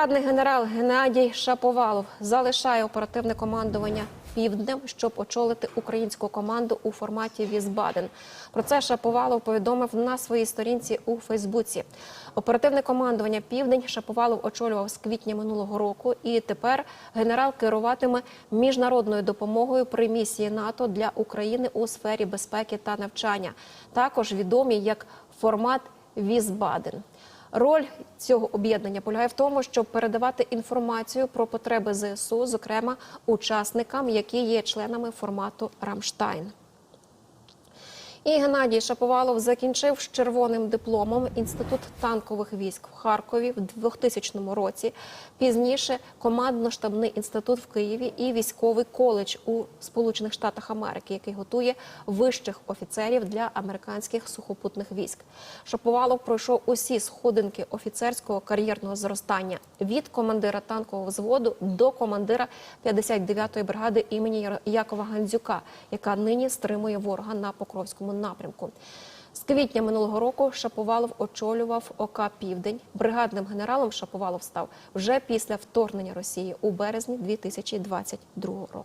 Радний генерал Геннадій Шаповалов залишає оперативне командування півднем, щоб очолити українську команду у форматі Візбаден. Про це Шаповалов повідомив на своїй сторінці у Фейсбуці. Оперативне командування Південь Шаповалов очолював з квітня минулого року, і тепер генерал керуватиме міжнародною допомогою при місії НАТО для України у сфері безпеки та навчання. Також відомі як формат Візбаден. Роль цього об'єднання полягає в тому, щоб передавати інформацію про потреби ЗСУ, зокрема учасникам, які є членами формату Рамштайн. І Геннадій Шаповалов закінчив з червоним дипломом інститут танкових військ в Харкові в 2000 році. Пізніше командно-штабний інститут в Києві і військовий коледж у Сполучених Штатах Америки, який готує вищих офіцерів для американських сухопутних військ. Шаповалов пройшов усі сходинки офіцерського кар'єрного зростання від командира танкового взводу до командира 59-ї бригади імені Якова Гандзюка, яка нині стримує ворога на Покровському напрямку. З квітня минулого року Шаповалов очолював ОК Південь. Бригадним генералом Шаповалов став вже після вторгнення Росії у березні 2022 року.